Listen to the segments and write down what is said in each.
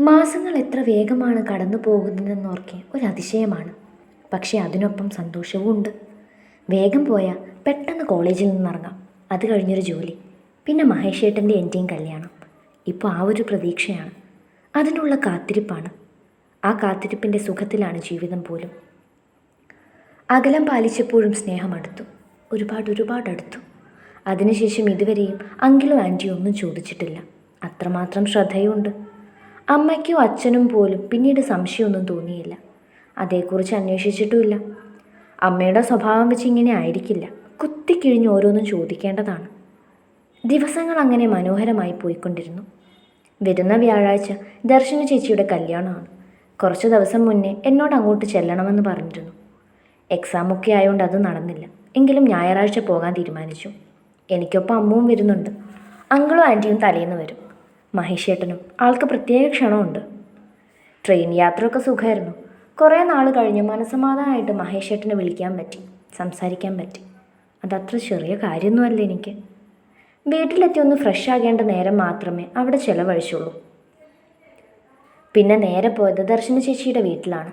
മാസങ്ങൾ എത്ര വേഗമാണ് കടന്നു പോകുന്നതെന്നോർക്കെ ഒരു അതിശയമാണ് പക്ഷേ അതിനൊപ്പം സന്തോഷവും ഉണ്ട്. വേഗം പോയാൽ പെട്ടെന്ന് കോളേജിൽ നിന്നിറങ്ങാം. അത് കഴിഞ്ഞൊരു ജോലി. പിന്നെ മഹേഷേട്ടന്റെ എന്റെയും കല്യാണം. ഇപ്പോൾ ആ ഒരു പ്രതീക്ഷയാണ്. അതിനുള്ള കാത്തിരിപ്പാണ്. ആ കാത്തിരിപ്പിന്റെ സുഖത്തിലാണ് ജീവിതം പോലും. അകലം പാലിച്ചപ്പോഴും സ്നേഹം അടുത്തു. ഒരുപാട് ഒരുപാട് അടുത്തു. അതിനുശേഷം ഇതുവരെയും അങ്കിളും ആന്റിയും ഒന്നും ചോദിച്ചിട്ടില്ല. അത്രമാത്രം ശ്രദ്ധയുണ്ട്. അമ്മയ്ക്കും അച്ഛനും പോലും പിന്നീട് സംശയമൊന്നും തോന്നിയില്ല. അതേക്കുറിച്ച് അന്വേഷിച്ചിട്ടുമില്ല. അമ്മയുടെ സ്വഭാവം വെച്ച് ഇങ്ങനെ ആയിരിക്കില്ല. കുത്തിക്കിഴിഞ്ഞ് ഓരോന്നും ചോദിക്കേണ്ടതാണ്. ദിവസങ്ങൾ അങ്ങനെ മനോഹരമായി പോയിക്കൊണ്ടിരുന്നു. വരുന്ന വ്യാഴാഴ്ച ദർശന ചേച്ചിയുടെ കല്യാണമാണ്. കുറച്ച് ദിവസം മുന്നേ എന്നോട് അങ്ങോട്ട് ചെല്ലണമെന്ന് പറഞ്ഞിരുന്നു. എക്സാം ഒക്കെ ആയതുകൊണ്ട് അത് നടന്നില്ല. എങ്കിലും ഞായറാഴ്ച പോകാൻ തീരുമാനിച്ചു. എനിക്കൊപ്പം അമ്മവും വരുന്നുണ്ട്. അങ്കിളും ആന്റിയും തലേന്ന് വരും. മഹേഷേട്ടനും ആൾക്ക് പ്രത്യേക ക്ഷണമുണ്ട്. ട്രെയിൻ യാത്രയൊക്കെ സുഖമായിരുന്നു. കുറേ നാൾ കഴിഞ്ഞ് മനസ്സമാധാനമായിട്ട് മഹേഷേട്ടനെ വിളിക്കാൻ പറ്റി സംസാരിക്കാൻ പറ്റി. അതത്ര ചെറിയ കാര്യമൊന്നുമല്ല എനിക്ക്. വീട്ടിലെത്തി ഒന്ന് ഫ്രഷ് ആകേണ്ട നേരം മാത്രമേ അവിടെ ചിലവഴിച്ചുള്ളൂ. പിന്നെ നേരെ പോയത് ദർശന ചേച്ചിയുടെ വീട്ടിലാണ്.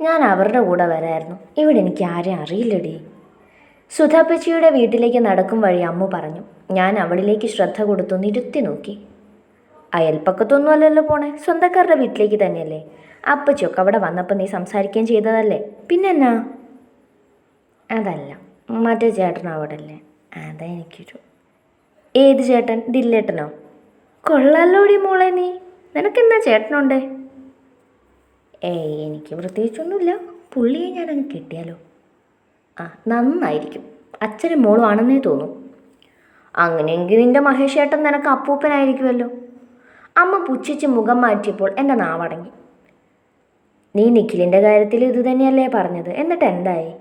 ഞാൻ അവരുടെ കൂടെ വരായിരുന്നു. ഇവിടെ എനിക്ക് ആരെയും അറിയില്ലടി. സുധാപ്പച്ചിയുടെ വീട്ടിലേക്ക് നടക്കും വഴി അമ്മു പറഞ്ഞു. ഞാൻ അവളിലേക്ക് ശ്രദ്ധ കൊടുത്തു നിരുത്തി നോക്കി. അയൽപ്പക്കത്തൊന്നും അല്ലല്ലോ പോണേ. സ്വന്തക്കാരുടെ വീട്ടിലേക്ക് തന്നെയല്ലേ? അപ്പച്ചിയൊക്കെ അവിടെ വന്നപ്പോൾ നീ സംസാരിക്കുകയും ചെയ്തതല്ലേ? പിന്നെന്നാ? അതല്ല. മറ്റേ ചേട്ടൻ അവിടെ അല്ലേ അതാ എനിക്കൊരു ഏത് ചേട്ടൻ? ദില്ലേട്ടനോ? കൊള്ളാലോടി മോളെ നീ. നിനക്കെന്നാ ചേട്ടനുണ്ടേ? ഏയ് എനിക്ക് പ്രത്യേകിച്ചൊന്നുമില്ല. പുള്ളിയെ ഞാനങ്ങ് കെട്ടിയാലോ? ആ നന്നായിരിക്കും. അച്ഛനും മോളും ആണെന്നേ തോന്നും. അങ്ങനെയെങ്കിൽ നിന്റെ മഹേഷേട്ടൻ നിനക്ക് അപ്പൂപ്പനായിരിക്കുമല്ലോ അമ്മ പുച്ഛിച്ച് മുഖം മാറ്റിയപ്പോൾ എന്റെ നാവടങ്ങി. നീ നിഖിലിന്റെ കാര്യത്തിൽ ഇത് തന്നെയല്ലേ പറഞ്ഞത്? എന്നിട്ട് എന്തായി?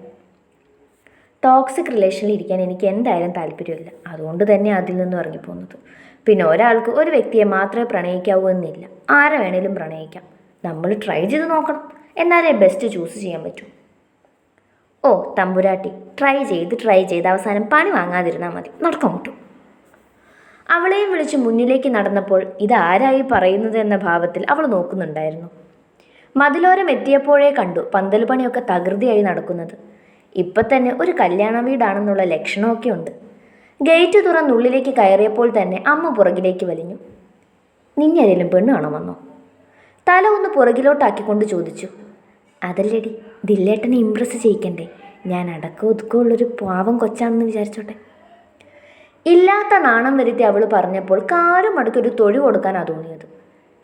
ടോക്സിക് റിലേഷനിൽ ഇരിക്കാൻ എനിക്ക് എന്തായാലും താല്പര്യമില്ല. അതുകൊണ്ട് തന്നെ അതിൽ നിന്ന് ഇറങ്ങിപ്പോകുന്നത്. പിന്നെ ഒരാൾക്ക് ഒരു വ്യക്തിയെ മാത്രമേ പ്രണയിക്കാവൂ എന്നില്ല. ആരെ വേണേലും പ്രണയിക്കാം. നമ്മൾ ട്രൈ ചെയ്ത് നോക്കണം. എന്നാലേ ബെസ്റ്റ് ചൂസ് ചെയ്യാൻ പറ്റൂ. ഓ തമ്പുരാട്ടി ട്രൈ ചെയ്ത് ട്രൈ ചെയ്ത് അവസാനം പണി വാങ്ങാതിരുന്നാൽ മതി. നടക്കാൻ കിട്ടും അവളെയും വിളിച്ച് മുന്നിലേക്ക് നടന്നപ്പോൾ ഇതാരായി പറയുന്നത് എന്ന ഭാവത്തിൽ അവൾ നോക്കുന്നുണ്ടായിരുന്നു. മതിലോരം എത്തിയപ്പോഴേ കണ്ടു പന്തൽ പണിയൊക്കെ തകൃതിയായി നടക്കുന്നത്. ഇപ്പം തന്നെ ഒരു കല്യാണ വീടാണെന്നുള്ള ലക്ഷണമൊക്കെ ഉണ്ട്. ഗേറ്റ് തുറന്നുള്ളിലേക്ക് കയറിയപ്പോൾ തന്നെ അമ്മ പുറകിലേക്ക് വലിഞ്ഞു. നിഞ്ഞരയിലും പെണ്ണ് കാണാമെന്നോ തല ഒന്ന് പുറകിലോട്ടാക്കിക്കൊണ്ട് ചോദിച്ചു. അതല്ലേടി ദില്ലേട്ടനെ ഇമ്പ്രസ് ചെയ്യിക്കണ്ടേ? ഞാൻ അടക്കം ഒതുക്കമുള്ളൊരു പാവം കൊച്ചാണെന്ന് വിചാരിച്ചോട്ടെ. ഇല്ലാത്ത നാണം വരുത്തി അവൾ പറഞ്ഞപ്പോൾ കാരും അടുക്കൊരു തൊഴിൽ കൊടുക്കാനാ തോന്നിയത്.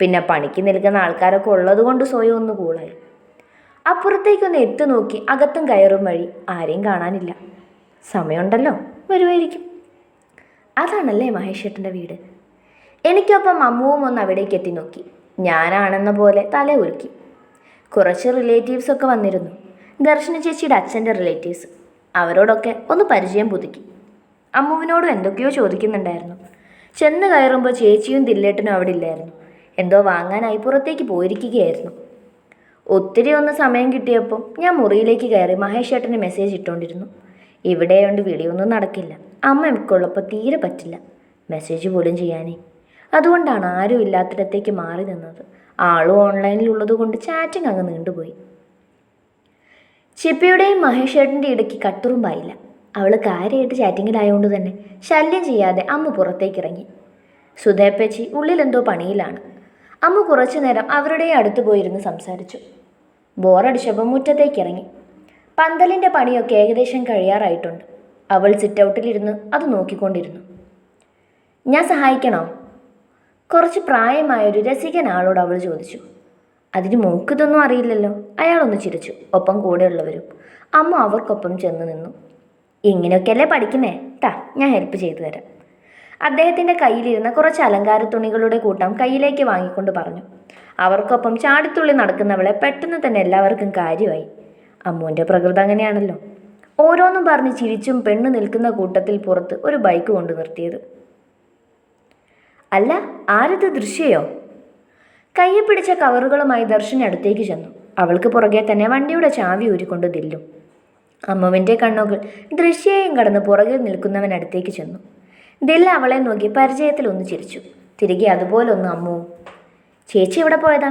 പിന്നെ പണിക്ക് നിൽക്കുന്ന ആൾക്കാരൊക്കെ ഉള്ളത് കൊണ്ട് സ്വയം ഒന്ന് കൂളായി. അപ്പുറത്തേക്കൊന്ന് എത്തു നോക്കി അകത്തും കയറും വഴി ആരെയും കാണാനില്ല. സമയമുണ്ടല്ലോ വരുമായിരിക്കും. അതാണല്ലേ മഹേഷേട്ടന്റെ വീട്? എനിക്കൊപ്പം അമ്മുവും ഒന്ന് അവിടേക്ക് എത്തി നോക്കി. ഞാനാണെന്ന പോലെ തല ഉലുക്കി കുറച്ച് റിലേറ്റീവ്സ് ഒക്കെ വന്നിരുന്നു. ദർശന ചേച്ചിയുടെ അച്ഛന്റെ റിലേറ്റീവ്സ് അവരോടൊക്കെ ഒന്ന് പരിചയം പുതുക്കി. അമ്മുവിനോടും എന്തൊക്കെയോ ചോദിക്കുന്നുണ്ടായിരുന്നു. ചെന്ന് കയറുമ്പോൾ ചേച്ചിയും ദില്ലേട്ടനും അവിടെ ഇല്ലായിരുന്നു. എന്തോ വാങ്ങാനായി പുറത്തേക്ക് പോയിരിക്കുകയായിരുന്നു. ഒത്തിരി ഒന്ന് സമയം കിട്ടിയപ്പോൾ ഞാൻ മുറിയിലേക്ക് കയറി മഹേഷ് മെസ്സേജ് ഇട്ടുകൊണ്ടിരുന്നു ഇവിടെയുണ്ട് വിളിയൊന്നും നടക്കില്ല. അമ്മ എനിക്കുള്ളപ്പോൾ തീരെ പറ്റില്ല. മെസ്സേജ് പോലും ചെയ്യാനേ. അതുകൊണ്ടാണ് ആരും ഇല്ലാത്തിടത്തേക്ക് മാറി നിന്നത്. ആളും ഓൺലൈനിൽ ഉള്ളത് കൊണ്ട് ചാറ്റിംഗ് അങ്ങ് നീണ്ടുപോയി. ചിപ്പിയുടെയും മഹേഷേട്ടന്റെ ഇടയ്ക്ക് കട്ടുറുമ്പായില്ല അവൾ കാര്യമായിട്ട് ചാറ്റിങ്ങിലായതുകൊണ്ട് തന്നെ ശല്യം ചെയ്യാതെ അമ്മ പുറത്തേക്ക് ഇറങ്ങി സുധേപ്പച്ചി ഉള്ളിലെന്തോ പണിയിലാണ്. അമ്മ കുറച്ചു നേരം അവരുടെ അടുത്ത് പോയിരുന്ന് സംസാരിച്ചു. ബോറടിച്ചപ്പോൾ മുറ്റത്തേക്ക് ഇറങ്ങി പന്തലിന്റെ പണിയൊക്കെ ഏകദേശം കഴിയാറായിട്ടുണ്ട്. അവൾ സിറ്റൗട്ടിലിരുന്ന് അത് നോക്കിക്കൊണ്ടിരുന്നു. ഞാൻ സഹായിക്കണോ? കുറച്ച് പ്രായമായൊരു രസികൻ ആളോട് അവൾ ചോദിച്ചു അതിന് മൂക്കിതൊന്നും അറിയില്ലല്ലോ? അയാളൊന്ന് ചിരിച്ചു. ഒപ്പം കൂടെയുള്ളവരും അമ്മ അവർക്കൊപ്പം ചെന്ന് നിന്നു. ഇങ്ങനെയൊക്കെയല്ലേ പഠിക്കുന്നേ? താ ഞാൻ ഹെൽപ്പ് ചെയ്തു തരാം. അദ്ദേഹത്തിന്റെ കയ്യിലിരുന്ന കുറച്ച് അലങ്കാര തുണികളുടെ കൂട്ടം കയ്യിലേക്ക് വാങ്ങിക്കൊണ്ട് പറഞ്ഞു. അവർക്കൊപ്പം ചാടിത്തുള്ളി നടക്കുന്നവളെ പെട്ടെന്ന് തന്നെ എല്ലാവർക്കും കാര്യമായി. അമ്മുവിന്റെ പ്രകൃതം അങ്ങനെയാണല്ലോ. ഓരോന്നും പറഞ്ഞ് ചിരിച്ചും പെണ്ണ് നിൽക്കുന്ന കൂട്ടത്തിൽ പുറത്ത് ഒരു ബൈക്ക് കൊണ്ട് നിർത്തിയത്. അല്ല ആരത് ദൃശ്യയോ? കയ്യെ പിടിച്ച കവറുകളുമായി ദർശൻ അടുത്തേക്ക് ചെന്നു. അവൾക്ക് പുറകെ തന്നെ വണ്ടിയുടെ ചാവി ഊരിക്കൊണ്ട് ദില്ലും അമ്മുവിന്റെ കണ്ണുകൾ ദൃശ്യയും കടന്ന് പുറകിൽ നിൽക്കുന്നവനടുത്തേക്ക് ചെന്നു. ദില്ല അവളെ നോക്കി പരിചയത്തിൽ ഒന്ന് ചിരിച്ചു. തിരികെ അതുപോലെ ഒന്ന് അമ്മുവും ചേച്ചി എവിടെ പോയതാ?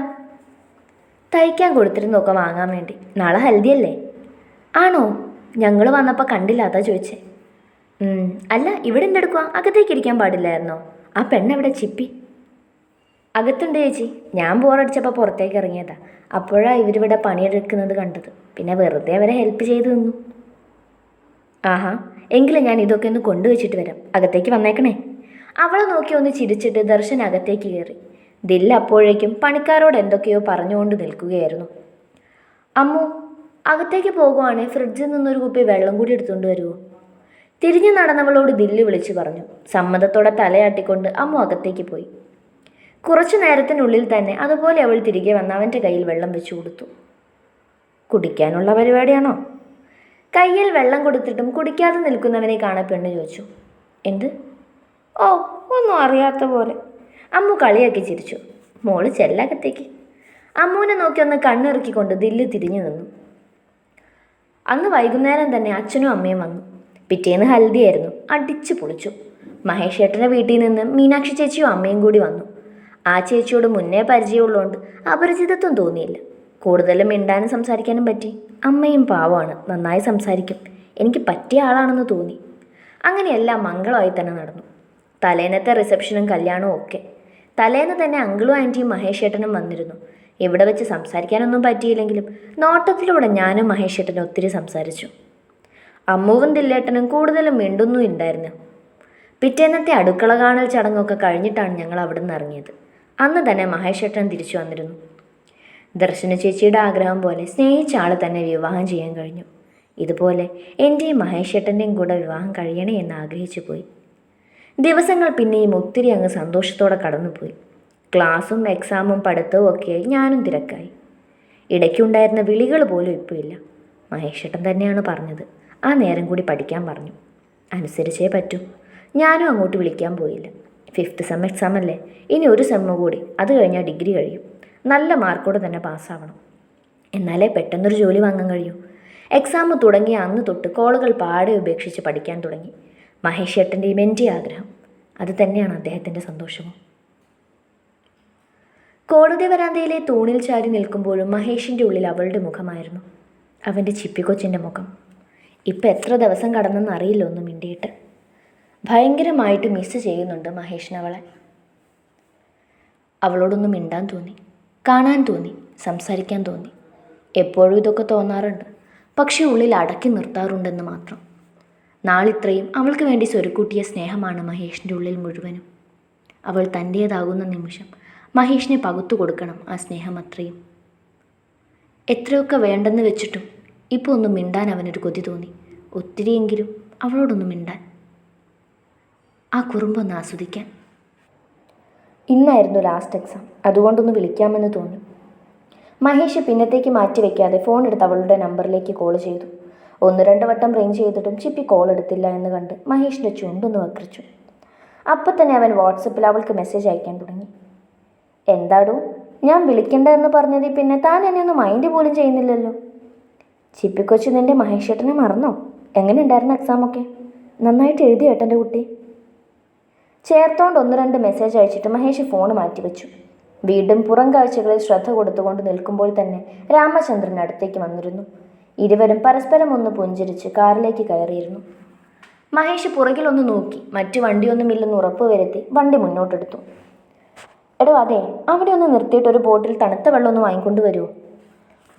തയ്ക്കാൻ കൊടുത്തിരുന്നൊക്കെ വാങ്ങാൻ വേണ്ടി. നാളെ ഹൽദി അല്ലേ ആണോ? ഞങ്ങൾ വന്നപ്പോൾ കണ്ടില്ല അതാ ചോദിച്ചേ. അല്ല ഇവിടെ എന്തെടുക്കുക അകത്തേക്ക് ഇരിക്കാൻ പാടില്ലായിരുന്നോ? ആ പെണ്ണെവിടെ ചിപ്പി? അകത്തുണ്ട് ചേച്ചി. ഞാൻ ബോറടിച്ചപ്പോൾ പുറത്തേക്ക് ഇറങ്ങിയതാ. അപ്പോഴാണ് ഇവരിവിടെ പണിയെടുക്കുന്നത് കണ്ടത്. പിന്നെ വെറുതെ അവരെ ഹെൽപ്പ് ചെയ്തു നിന്നു. ആഹാ. എങ്കിലും ഞാൻ ഇതൊക്കെ ഒന്ന് കൊണ്ടുവച്ചിട്ട് വരാം. അകത്തേക്ക് വന്നേക്കണേ. അവളെ നോക്കി ഒന്ന് ചിരിച്ചിട്ട് ദർശൻ അകത്തേക്ക് കയറി. ദില്ല അപ്പോഴേക്കും പണിക്കാരോട് എന്തൊക്കെയോ പറഞ്ഞുകൊണ്ട് നിൽക്കുകയായിരുന്നു. അമ്മു അകത്തേക്ക് പോകുവാണെങ്കിൽ ഫ്രിഡ്ജിൽ നിന്നൊരു കുപ്പി വെള്ളം കൂടി എടുത്തുകൊണ്ട് വരുമോ തിരിഞ്ഞു നടന്നവളോട് ദില്ല് വിളിച്ചു പറഞ്ഞു. സമ്മതത്തോടെ തലയാട്ടിക്കൊണ്ട് അമ്മു അകത്തേക്ക് പോയി. കുറച്ചു നേരത്തിനുള്ളിൽ തന്നെ അതുപോലെ അവൾ തിരികെ വന്ന് അവന്റെ കയ്യിൽ വെള്ളം വെച്ചു കൊടുത്തു. കുടിക്കാനുള്ള പരിപാടിയാണോ? കയ്യിൽ വെള്ളം കൊടുത്തിട്ടും കുടിക്കാതെ നിൽക്കുന്നവനെ കാണാൻ പെണ്ണ് ചോദിച്ചു. എന്ത്? ഓ ഒന്നും അറിയാത്ത പോലെ. അമ്മു കളിയാക്കി ചിരിച്ചു. മോൾ ചെല്ലകത്തേക്ക്. അമ്മുവിനെ നോക്കി ഒന്ന് കണ്ണിറുക്കിക്കൊണ്ട് ദില്ല് തിരിഞ്ഞു നിന്നു. അന്ന് വൈകുന്നേരം തന്നെ അച്ഛനും അമ്മയും വന്നു. പിറ്റേന്ന് ഹൽദിയായിരുന്നു. അടിച്ചു പൊളിച്ചു. മഹേഷ് ഏട്ടന്റെ വീട്ടിൽ നിന്ന് മീനാക്ഷി ചേച്ചിയും അമ്മയും കൂടി വന്നു. ആ ചേച്ചിയോട് മുന്നേ പരിചയമുള്ളതുകൊണ്ട് അപരിചിതത്വം തോന്നിയില്ല. കൂടുതലും മിണ്ടാനും സംസാരിക്കാനും പറ്റി. അമ്മയും പാവമാണ്. നന്നായി സംസാരിക്കും. എനിക്ക് പറ്റിയ ആളാണെന്ന് തോന്നി. അങ്ങനെയെല്ലാം മംഗളമായി തന്നെ നടന്നു. തലേന്നത്തെ റിസപ്ഷനും കല്യാണവും ഒക്കെ. തലേന്ന് തന്നെ അങ്കിളും ആന്റിയും മഹേഷ് ഏട്ടനും വന്നിരുന്നു. ഇവിടെ വെച്ച് സംസാരിക്കാനൊന്നും പറ്റിയില്ലെങ്കിലും നോട്ടത്തിലൂടെ ഞാനും മഹേഷ് ഏട്ടനും ഒത്തിരി സംസാരിച്ചു. അമ്മുവും ദില്ലേട്ടനും കൂടുതലും മിണ്ടൊന്നും ഉണ്ടായിരുന്നു. പിറ്റേന്നത്തെ അടുക്കള കാണൽ ചടങ്ങൊക്കെ കഴിഞ്ഞിട്ടാണ് ഞങ്ങൾ അവിടെ നിന്ന് ഇറങ്ങിയത്. അന്ന് തന്നെ മഹേഷേട്ടൻ തിരിച്ചു വന്നിരുന്നു. ദർശന ചേച്ചിയുടെ ആഗ്രഹം പോലെ സ്നേഹിച്ച ആൾ തന്നെ വിവാഹം ചെയ്യാൻ കഴിഞ്ഞു. ഇതുപോലെ എന്റെയും മഹേഷേട്ടന്റെയും കൂടെ വിവാഹം കഴിയണേ എന്ന് ആഗ്രഹിച്ചു പോയി. ദിവസങ്ങൾ പിന്നെയും ഒത്തിരി അങ്ങ് സന്തോഷത്തോടെ കടന്നുപോയി. ക്ലാസ്സും എക്സാമും പഠിത്തവും ഒക്കെയായി ഞാനും തിരക്കായി. ഇടയ്ക്കുണ്ടായിരുന്ന വിളികൾ പോലും ഇപ്പോൾ ഇല്ല. മഹേഷേട്ടൻ തന്നെയാണ് പറഞ്ഞത്. ആ നേരം കൂടി പഠിക്കാൻ പറഞ്ഞു. അനുസരിച്ചേ പറ്റൂ. ഞാനും അങ്ങോട്ട് വിളിക്കാൻ പോയില്ല. ഫിഫ്ത്ത് സെം എക്സാം അല്ലേ? ഇനി ഒരു സെമ്മ കൂടി. അത് കഴിഞ്ഞാൽ ഡിഗ്രി കഴിയും. നല്ല മാർക്കോടെ തന്നെ പാസ്സാവണം എന്നാലേ പെട്ടെന്നൊരു ജോലി വാങ്ങാൻ കഴിയൂ. എക്സാം തുടങ്ങിയ അന്ന് തൊട്ട് കോളുകൾ പാടെ ഉപേക്ഷിച്ച് പഠിക്കാൻ തുടങ്ങി. മഹേഷ് ഏട്ടന്റെയും എന്റെ ആഗ്രഹം. അത് തന്നെയാണ് അദ്ദേഹത്തിന്റെ സന്തോഷവും. കോടതി വരാന്തയിലെ തൂണിൽ ചാരി നിൽക്കുമ്പോഴും മഹേഷിന്റെ ഉള്ളിൽ അവളുടെ മുഖമായിരുന്നു. അവന്റെ ചിപ്പിക്കൊച്ചിന്റെ മുഖം. ഇപ്പം എത്ര ദിവസം കടന്നെന്ന് അറിയില്ല ഒന്നും മിണ്ടിയിട്ട്. ഭയങ്കരമായിട്ട് മിസ് ചെയ്യുന്നുണ്ട് മഹേഷിന് അവളെ. അവളോടൊന്നും മിണ്ടാൻ തോന്നി. കാണാൻ തോന്നി. സംസാരിക്കാൻ തോന്നി. എപ്പോഴും ഇതൊക്കെ തോന്നാറുണ്ട്. പക്ഷേ ഉള്ളിൽ അടക്കി നിർത്താറുണ്ടെന്ന് മാത്രം. നാളിത്രയും അവൾക്ക് വേണ്ടി സ്വരുക്കൂട്ടിയ സ്നേഹമാണ് മഹേഷിന്റെ ഉള്ളിൽ മുഴുവനും. അവൾ തന്റേതാകുന്ന നിമിഷം മഹേഷിനെ പകുത്തു കൊടുക്കണം ആ സ്നേഹം അത്രയും. എത്രയൊക്കെ വേണ്ടെന്ന് വെച്ചിട്ടും ഇപ്പോൾ ഒന്ന് മിണ്ടാൻ അവനൊരു കൊതി തോന്നി. ഒത്തിരിയെങ്കിലും അവളോടൊന്ന് മിണ്ടാൻ. ആ കുറുമ്പൊന്ന് ആസ്വദിക്കാൻ. ഇന്നായിരുന്നു ലാസ്റ്റ് എക്സാം അതുകൊണ്ടൊന്ന് വിളിക്കാമെന്ന് തോന്നി. മഹേഷ് പിന്നത്തേക്ക് മാറ്റി വയ്ക്കാതെ ഫോൺ എടുത്ത് അവളുടെ നമ്പറിലേക്ക് കോൾ ചെയ്തു. ഒന്ന് രണ്ട് വട്ടം റിങ് ചെയ്തിട്ടും ചിപ്പി കോൾ എടുത്തില്ല എന്ന് കണ്ട് മഹേഷിന്റെ ചുണ്ടൊന്ന് വക്രിച്ചു. അപ്പം തന്നെ അവൻ വാട്സപ്പിൽ അവൾക്ക് മെസ്സേജ് അയക്കാൻ തുടങ്ങി. എന്താടോ ഞാൻ വിളിക്കണ്ട എന്ന് പറഞ്ഞതിൽ പിന്നെ താൻ എന്നെ ഒന്ന് മൈൻഡ് പോലും ചെയ്യുന്നില്ലല്ലോ. ചിപ്പിക്കൊച്ചു നിന്റെ മഹേഷേട്ടനെ മറന്നോ? എങ്ങനെ ഉണ്ടായിരുന്നു എക്സാമൊക്കെ നന്നായിട്ട് എഴുതി ഏട്ടന്റെ കുട്ടി? ചേർത്തോണ്ട് ഒന്ന് രണ്ട് മെസ്സേജ് അയച്ചിട്ട് മഹേഷ് ഫോൺ മാറ്റിവെച്ചു. വീണ്ടും പുറം കാഴ്ചകളിൽ ശ്രദ്ധ കൊടുത്തുകൊണ്ട് നിൽക്കുമ്പോൾ തന്നെ രാമചന്ദ്രൻ അടുത്തേക്ക് വന്നിരുന്നു. ഇരുവരും പരസ്പരം ഒന്ന് പുഞ്ചിരിച്ച് കാറിലേക്ക് കയറിയിരുന്നു. മഹേഷ് പുറകിലൊന്ന് നോക്കി. മറ്റു വണ്ടിയൊന്നുമില്ലെന്ന് ഉറപ്പുവരുത്തി വണ്ടി മുന്നോട്ടെടുത്തു. എടോ അതെ അവിടെ ഒന്ന് നിർത്തിയിട്ട് ഒരു ബോട്ടിൽ തണുത്ത വെള്ളം ഒന്ന് വരുമോ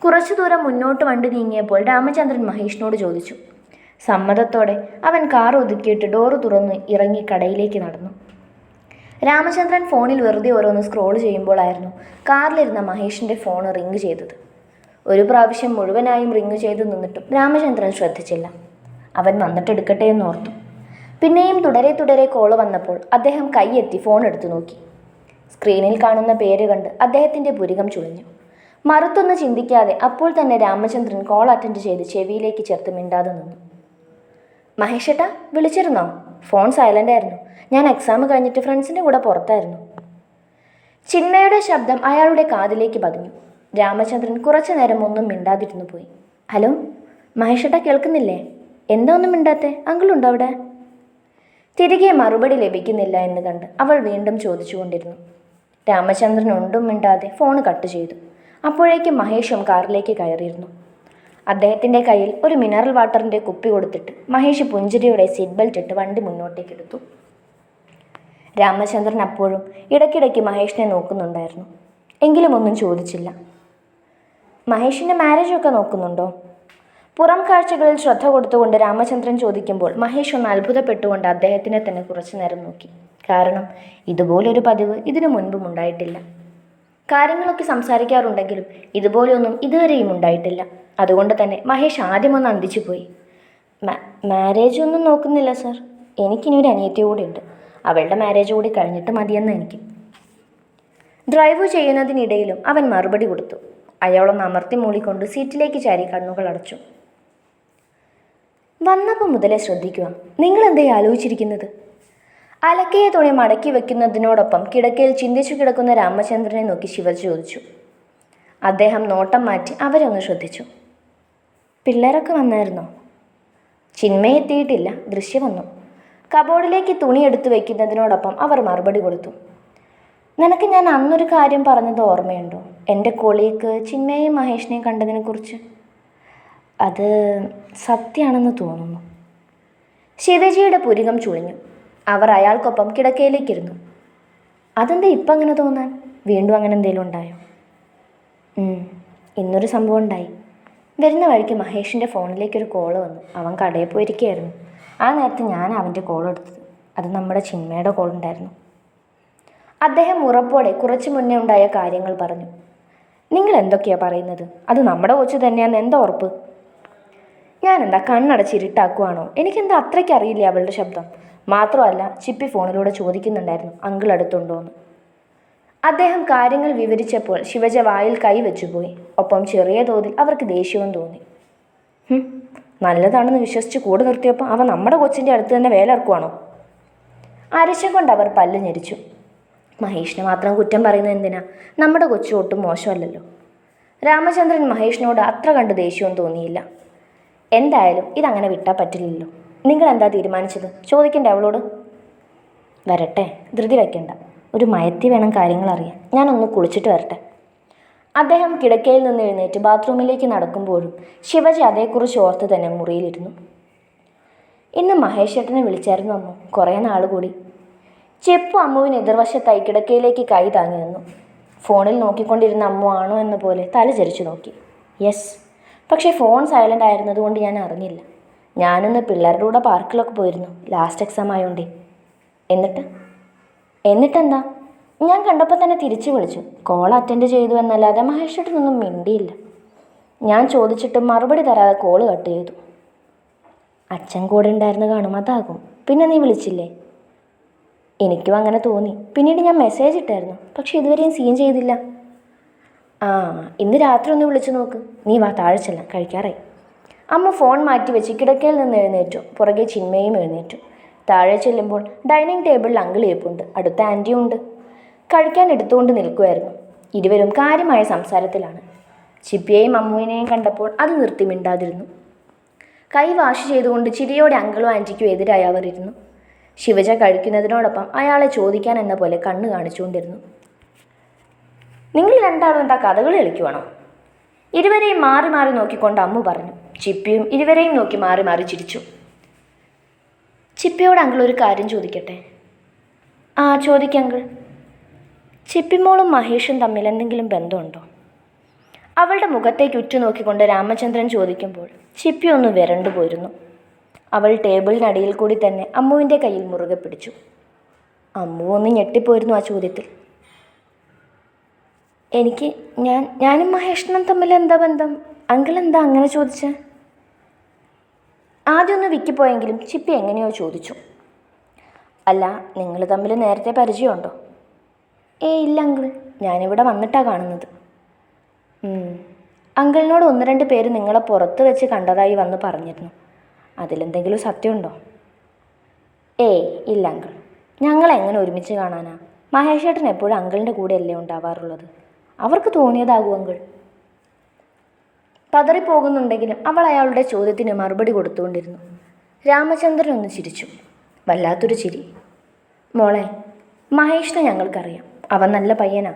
കുറച്ചു ദൂരം മുന്നോട്ട് വണ്ടി നീങ്ങിയപ്പോൾ രാമചന്ദ്രൻ മഹേഷിനോട് ചോദിച്ചു. സമ്മതത്തോടെ അവൻ കാർ ഒതുക്കിയിട്ട് ഡോറ് തുറന്ന് ഇറങ്ങി കടയിലേക്ക് നടന്നു. രാമചന്ദ്രൻ ഫോണിൽ വെറുതെ ഓരോന്ന് സ്ക്രോൾ ചെയ്യുമ്പോഴായിരുന്നു കാറിലിരുന്ന മഹേഷിന്റെ ഫോൺ റിങ് ചെയ്തത്. ഒരു പ്രാവശ്യം മുഴുവനായും റിങ് ചെയ്ത് നിന്നിട്ടും രാമചന്ദ്രൻ ശ്രദ്ധിച്ചില്ല. അവൻ വന്നിട്ടെടുക്കട്ടെ എന്ന് ഓർത്തു. പിന്നെയും തുടരെ തുടരെ കോൾ വന്നപ്പോൾ അദ്ദേഹം കൈയെത്തി ഫോൺ എടുത്തു നോക്കി. സ്ക്രീനിൽ കാണുന്ന പേര് കണ്ട് അദ്ദേഹത്തിന്റെ പുരികം ചുളിഞ്ഞു. മറുത്തൊന്ന് ചിന്തിക്കാതെ അപ്പോൾ തന്നെ രാമചന്ദ്രൻ കോൾ അറ്റൻഡ് ചെയ്ത് ചെവിയിലേക്ക് ചേർത്ത് മിണ്ടാതെ നിന്നു. മഹേഷേട്ടാ വിളിച്ചിരുന്നോ? ഫോൺ സൈലന്റ് ആയിരുന്നു. ഞാൻ എക്സാം കഴിഞ്ഞിട്ട് ഫ്രണ്ട്സിന്റെ കൂടെ പുറത്തായിരുന്നു. ചിന്മയുടെ ശബ്ദം അയാളുടെ കാതിലേക്ക് പതിഞ്ഞു. രാമചന്ദ്രൻ കുറച്ചു നേരം ഒന്നും മിണ്ടാതിരുന്നു പോയി. ഹലോ മഹേഷട്ട കേൾക്കുന്നില്ലേ? എന്താ ഒന്നും മിണ്ടാത്തെ? അങ്കിളുണ്ടോ അവിടെ? തിരികെ മറുപടി ലഭിക്കുന്നില്ല എന്ന് കണ്ട് അവൾ വീണ്ടും ചോദിച്ചുകൊണ്ടിരുന്നു. രാമചന്ദ്രൻ ഒണ്ടും മിണ്ടാതെ ഫോൺ കട്ട് ചെയ്തു. അപ്പോഴേക്കും മഹേഷും കാറിലേക്ക് കയറിയിരുന്നു. അദ്ദേഹത്തിന്റെ കയ്യിൽ ഒരു മിനറൽ വാട്ടറിന്റെ കുപ്പി കൊടുത്തിട്ട് മഹേഷ് പുഞ്ചിരിയോടെ സീറ്റ് ബെൽറ്റ് ഇട്ട് വണ്ടി മുന്നോട്ടേക്കെടുത്തു രാമചന്ദ്രൻ അപ്പോഴും ഇടയ്ക്കിടയ്ക്ക് മഹേഷിനെ നോക്കുന്നുണ്ടായിരുന്നു. എങ്കിലും ഒന്നും ചോദിച്ചില്ല. മഹേഷിന്റെ മാരേജൊക്കെ നോക്കുന്നുണ്ടോ? പുറം കാഴ്ചകളിൽ ശ്രദ്ധ കൊടുത്തുകൊണ്ട് രാമചന്ദ്രൻ ചോദിക്കുമ്പോൾ മഹേഷ് ഒന്ന് അത്ഭുതപ്പെട്ടുകൊണ്ട് അദ്ദേഹത്തിനെ തന്നെ കുറച്ചു നേരം നോക്കി. കാരണം ഇതുപോലൊരു പതിവ് ഇതിനു മുൻപും ഉണ്ടായിട്ടില്ല. കാര്യങ്ങളൊക്കെ സംസാരിക്കാറുണ്ടെങ്കിലും ഇതുപോലെയൊന്നും ഇതുവരെയും ഉണ്ടായിട്ടില്ല. അതുകൊണ്ട് തന്നെ മഹേഷ് ആദ്യം ഒന്ന് അന്തിച്ചു പോയി. മാരേജ് ഒന്നും നോക്കുന്നില്ല സർ എനിക്കിനി ഒരു അനിയത്തി കൂടി ഉണ്ട് അവളുടെ മാരേജ് കൂടി കഴിഞ്ഞിട്ട് മതിയെന്ന് എനിക്ക്. ഡ്രൈവ് ചെയ്യുന്നതിനിടയിലും അവൻ മറുപടി കൊടുത്തു. അയാളൊന്ന് അമർത്തി മൂളിക്കൊണ്ട് സീറ്റിലേക്ക് ചാരി കണ്ണുകൾ അടച്ചു. വന്നപ്പോൾ മുതലേ ശ്രദ്ധിക്കുക. നിങ്ങൾ എന്തേ ആലോചിച്ചിരിക്കുന്നത്? അലക്കിയ തുണി മടക്കി വെക്കുന്നതിനോടൊപ്പം കിടക്കയിൽ ചിന്തിച്ചു കിടക്കുന്ന രാമചന്ദ്രനെ നോക്കി ശിവ ചോദിച്ചു. അദ്ദേഹം നോട്ടം മാറ്റി അവരെ ഒന്ന് ശ്രദ്ധിച്ചു. പിള്ളേരൊക്കെ വന്നായിരുന്നോ? ചിന്മയെത്തിയിട്ടില്ല ദൃശ്യം വന്നു. കബോർഡിലേക്ക് തുണി എടുത്തു വെക്കുന്നതിനോടൊപ്പം അവർ മറുപടി കൊടുത്തു. നിനക്ക് ഞാൻ അന്നൊരു കാര്യം പറഞ്ഞത് ഓർമ്മയുണ്ടോ? എന്റെ കൊളീക്ക് ചിന്മയെയും മഹേഷിനെയും കണ്ടതിനെക്കുറിച്ച്. അത് സത്യമാണെന്ന് തോന്നുന്നു. ശിവജിയുടെ പുരികം ചുളിഞ്ഞു. അവർ അയാൾക്കൊപ്പം കിടക്കയിലേക്കിരുന്നു. അതെന്താ ഇപ്പം അങ്ങനെ തോന്നാൻ? വീണ്ടും അങ്ങനെ എന്തെങ്കിലും ഉണ്ടായോ? ഇന്നൊരു സംഭവം ഉണ്ടായി. വരുന്ന വഴിക്ക് മഹേഷിന്റെ ഫോണിലേക്കൊരു കോൾ വന്നു. അവൻ കടയിൽ പോയിരിക്കുകയായിരുന്നു. ആ നേരത്ത് ഞാൻ അവന്റെ കോൾ എടുത്തത്. അത് നമ്മുടെ ചിന്മയുടെ കോൾ ഉണ്ടായിരുന്നു. അദ്ദേഹം ഉറപ്പോടെ കുറച്ച് മുന്നേ ഉണ്ടായ കാര്യങ്ങൾ പറഞ്ഞു. നിങ്ങൾ എന്തൊക്കെയാ പറയുന്നത്? അത് നമ്മുടെ കൊച്ചു തന്നെയാണ് എന്താ ഉറപ്പ്? ഞാൻ എന്താ കണ്ണടച്ചിരുട്ടാക്കുവാണോ എനിക്കെന്താ അത്രയ്ക്ക് അറിയില്ല അവളുടെ ശബ്ദം? മാത്രമല്ല ചിപ്പി ഫോണിലൂടെ ചോദിക്കുന്നുണ്ടായിരുന്നു അങ്കിൾ അടുത്തുണ്ടോ എന്ന്? അദ്ദേഹം കാര്യങ്ങൾ വിവരിച്ചപ്പോൾ ശിവജ വായിൽ കൈവച്ചുപോയി ഒപ്പം ചെറിയ തോതിൽ അവർക്ക് ദേഷ്യവും തോന്നി. നല്ലതാണെന്ന് വിശ്വസിച്ച് കൂടെ നിർത്തിയപ്പോൾ അവ നമ്മുടെ കൊച്ചിന്റെ അടുത്ത് തന്നെ വേലിറക്കുവാണോ അരച്ചുകൊണ്ട് അവർ പല്ല് ഞെരിച്ചു. മഹേഷിനെ മാത്രം കുറ്റം പറയുന്നത് എന്തിനാ? നമ്മുടെ കൊച്ചു ഒട്ടും മോശമല്ലല്ലോ. രാമചന്ദ്രൻ മഹേഷിനോട് അത്ര കണ്ട് ദേഷ്യവും തോന്നിയില്ല. എന്തായാലും ഇതങ്ങനെ വിട്ടാൽ പറ്റില്ലല്ലോ. നിങ്ങൾ എന്താ തീരുമാനിച്ചത്? ചോദിക്കണ്ടേ അവളോട്? വരട്ടെ ധൃതി വയ്ക്കണ്ട. ഒരു മയത്തി വേണം കാര്യങ്ങൾ അറിയാൻ. ഞാനൊന്ന് കുളിച്ചിട്ട് വരട്ടെ. അദ്ദേഹം കിടക്കയിൽ നിന്ന് എഴുന്നേറ്റ് ബാത്റൂമിലേക്ക് നടക്കുമ്പോഴും ശിവജി അതേക്കുറിച്ച് ഓർത്ത് തന്നെ മുറിയിലിരുന്നു. ഇന്ന് മഹേഷ് ചേട്ടനെ വിളിച്ചായിരുന്നു അമ്മു. കുറേ നാൾ കൂടി. ചെപ്പു അമ്മുവിന് എതിർവശത്തായി കിടക്കയിലേക്ക് കൈ താങ്ങി നിന്നു. ഫോണിൽ നോക്കിക്കൊണ്ടിരുന്ന അമ്മു ആണോ എന്ന പോലെ തല ചരിച്ചു നോക്കി. യെസ്. പക്ഷേ ഫോൺ സൈലന്റ് ആയിരുന്നതുകൊണ്ട് ഞാൻ അറിഞ്ഞില്ല. ഞാനിന്ന് പിള്ളേരുടെ കൂടെ പാർക്കിലൊക്കെ പോയിരുന്നു. ലാസ്റ്റ് എക്സാം ആയതുകൊണ്ടേ എന്നിട്ട്? എന്നിട്ടെന്താ? ഞാൻ കണ്ടപ്പോൾ തന്നെ തിരിച്ചു വിളിച്ചു. കോൾ അറ്റൻഡ് ചെയ്തു എന്നല്ലാതെ മഹേഷ് ചേട്ടനൊന്നും മിണ്ടിയില്ല. ഞാൻ ചോദിച്ചിട്ട് മറുപടി തരാതെ കോൾ കട്ട് ചെയ്തു. അച്ഛൻ കൂടെ ഉണ്ടായിരുന്നു കാണും അതാകും. പിന്നെ നീ വിളിച്ചില്ലേ? എനിക്കും അങ്ങനെ തോന്നി. പിന്നീട് ഞാൻ മെസ്സേജ് ഇട്ടായിരുന്നു. പക്ഷെ ഇതുവരെയും സീൻ ചെയ്തില്ല. ആ ഇന്ന് രാത്രി ഒന്ന് വിളിച്ചു നോക്ക്. നീ വാ താഴെ കഴിക്കാറായി. അമ്മ ഫോൺ മാറ്റി വെച്ച് കിടക്കയിൽ നിന്ന് എഴുന്നേറ്റു. പുറകെ ചിന്മയും എഴുന്നേറ്റു. താഴെ ചെല്ലുമ്പോൾ ഡൈനിങ് ടേബിളിൽ അങ്കിൾ അടുത്ത ആന്റിയും ഉണ്ട്. കഴിക്കാൻ എടുത്തുകൊണ്ട് നിൽക്കുമായിരുന്നു ഇരുവരും കാര്യമായ സംസാരത്തിലാണ്. ചിപ്പിയെയും അമ്മുവിനെയും കണ്ടപ്പോൾ അത് നിർത്തി മിണ്ടാതിരുന്നു. കൈ വാഷ് ചെയ്തുകൊണ്ട് ചിരിയോടെ അങ്കിളും ആന്റിക്കും എതിരായി അവർ ഇരുന്നു. ശിവജ കഴിക്കുന്നതിനോടൊപ്പം അയാളെ ചോദിക്കാൻ എന്ന പോലെ കണ്ണ് കാണിച്ചുകൊണ്ടിരുന്നു. നിങ്ങൾ രണ്ടാളും എന്താ കഥകൾ കളിക്കുവാണോ? ഇരുവരെയും മാറി മാറി നോക്കിക്കൊണ്ട് അമ്മു പറഞ്ഞു. ചിപ്പിയും ഇരുവരെയും നോക്കി മാറി മാറി ചിരിച്ചു. ചിപ്പിയോട് അങ്കിൾ ഒരു കാര്യം ചോദിക്കട്ടെ? ആ ചോദിക്കാം അങ്കിൾ. ചിപ്പിമോളും മഹേഷും തമ്മിൽ എന്തെങ്കിലും ബന്ധമുണ്ടോ? അവളുടെ മുഖത്തേക്ക് ഉറ്റുനോക്കിക്കൊണ്ട് രാമചന്ദ്രൻ ചോദിക്കുമ്പോൾ ചിപ്പി ഒന്ന് വിരണ്ടു പോയിരുന്നു. അവൾ ടേബിളിനടിയിൽ കൂടി തന്നെ അമ്മുവിന്റെ കയ്യിൽ മുറുകെ പിടിച്ചു. അമ്മു ഒന്ന് ഞെട്ടിപ്പോയിരുന്നു ആ ചോദ്യത്തിൽ. എനിക്ക് ഞാൻ ഞാനും മഹേഷനും തമ്മിൽ എന്താ ബന്ധം? അങ്കിൾ എന്താ അങ്ങനെ ചോദിച്ചത് ആദ്യം ഒന്ന് വിക്കിപ്പോയെങ്കിലും ചിപ്പി എങ്ങനെയോ ചോദിച്ചു. അല്ല നിങ്ങൾ തമ്മിൽ നേരത്തെ പരിചയമുണ്ടോ? ഏ ഇല്ല അങ്കിൾ. ഞാനിവിടെ വന്നിട്ടാണ് കാണുന്നത്. അങ്കിളിനോട് ഒന്ന് രണ്ട് പേര് നിങ്ങളെ പുറത്ത് വെച്ച് കണ്ടതായി വന്ന് പറഞ്ഞിരുന്നു. അതിലെന്തെങ്കിലും സത്യമുണ്ടോ? ഏയ് ഇല്ല അങ്കിൾ. ഞങ്ങൾ എങ്ങനെ ഒരുമിച്ച് കാണാനാ? മഹേഷേട്ടൻ എപ്പോഴും അങ്കിളിന്റെ കൂടെ അല്ലേ ഉണ്ടാവാറുള്ളത്? അവർക്ക് തോന്നിയതാകും അങ്കിൾ. പതറിപ്പോകുന്നുണ്ടെങ്കിലും അവൾ അയാളുടെ ചോദ്യത്തിന് മറുപടി കൊടുത്തുകൊണ്ടിരുന്നു. രാമചന്ദ്രൻ ഒന്ന് ചിരിച്ചു. വല്ലാത്തൊരു ചിരി. മോളെ മഹേഷിനെ ഞങ്ങൾക്കറിയാം. അവൻ നല്ല പയ്യനാ.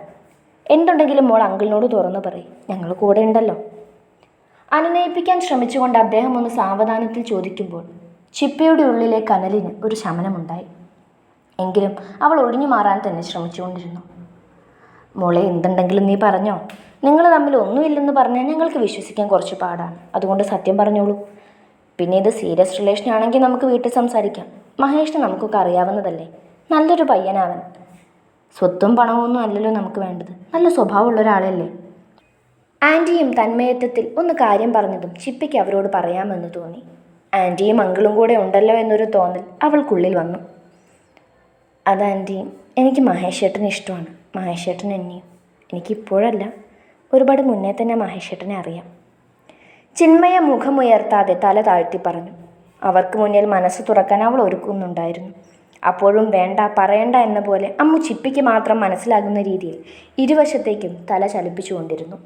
എന്തുണ്ടെങ്കിലും മോൾ അങ്കിളിനോട് തുറന്നു പറയും. ഞങ്ങൾ കൂടെ ഉണ്ടല്ലോ. അനുനയിപ്പിക്കാൻ ശ്രമിച്ചുകൊണ്ട് അദ്ദേഹം ഒന്ന് സാവധാനത്തിൽ ചോദിക്കുമ്പോൾ ചിപ്പയുടെ ഉള്ളിലെ കനലിന് ഒരു ശമനമുണ്ടായി. എങ്കിലും അവൾ ഒഴിഞ്ഞു മാറാൻ തന്നെ ശ്രമിച്ചുകൊണ്ടിരുന്നു. മോളെ എന്തുണ്ടെങ്കിലും നീ പറഞ്ഞോ? നിങ്ങൾ തമ്മിൽ ഒന്നുമില്ലെന്ന് പറഞ്ഞാൽ ഞങ്ങൾക്ക് വിശ്വസിക്കാൻ കുറച്ച് പാടാണ്. അതുകൊണ്ട് സത്യം പറഞ്ഞോളൂ. പിന്നെ ഇത് സീരിയസ് റിലേഷൻ ആണെങ്കിൽ നമുക്ക് വീട്ടിൽ സംസാരിക്കാം. മഹേഷിന് നമുക്കൊക്കെ അറിയാവുന്നതല്ലേ? നല്ലൊരു പയ്യനാവൻ. സ്വത്തും ഒന്നും അല്ലല്ലോ നമുക്ക് വേണ്ടത്. നല്ല സ്വഭാവമുള്ള ഒരാളല്ലേ? ആന്റിയും തന്മയത്വത്തിൽ ഒന്ന് കാര്യം പറഞ്ഞതും ചിപ്പിക്ക് അവരോട് പറയാമെന്ന് തോന്നി. ആന്റിയും അങ്കിളും കൂടെ ഉണ്ടല്ലോ എന്നൊരു തോന്നൽ അവൾക്കുള്ളിൽ വന്നു. അത് ആന്റി എനിക്ക് മഹേഷ് ഏട്ടന് ഇഷ്ടമാണ്. മഹേഷ് ഏട്ടൻ എന്നെയും എനിക്കിപ്പോഴല്ല ഒരുപാട് മുന്നേ തന്നെ മഹേഷേട്ടനെ അറിയാം. ചിന്മയ മുഖമുയർത്താതെ തല താഴ്ത്തി പറഞ്ഞു. അവർക്ക് മുന്നിൽ മനസ്സ് തുറക്കാൻ അവൾ ഒരുക്കുന്നുണ്ടായിരുന്നു. അപ്പോഴും വേണ്ട പറയണ്ട എന്ന പോലെ അമ്മു ചിപ്പിക്ക് മാത്രം മനസ്സിലാകുന്ന രീതിയിൽ ഇരുവശത്തേക്കും തല ചലിപ്പിച്ചുകൊണ്ടിരുന്നു.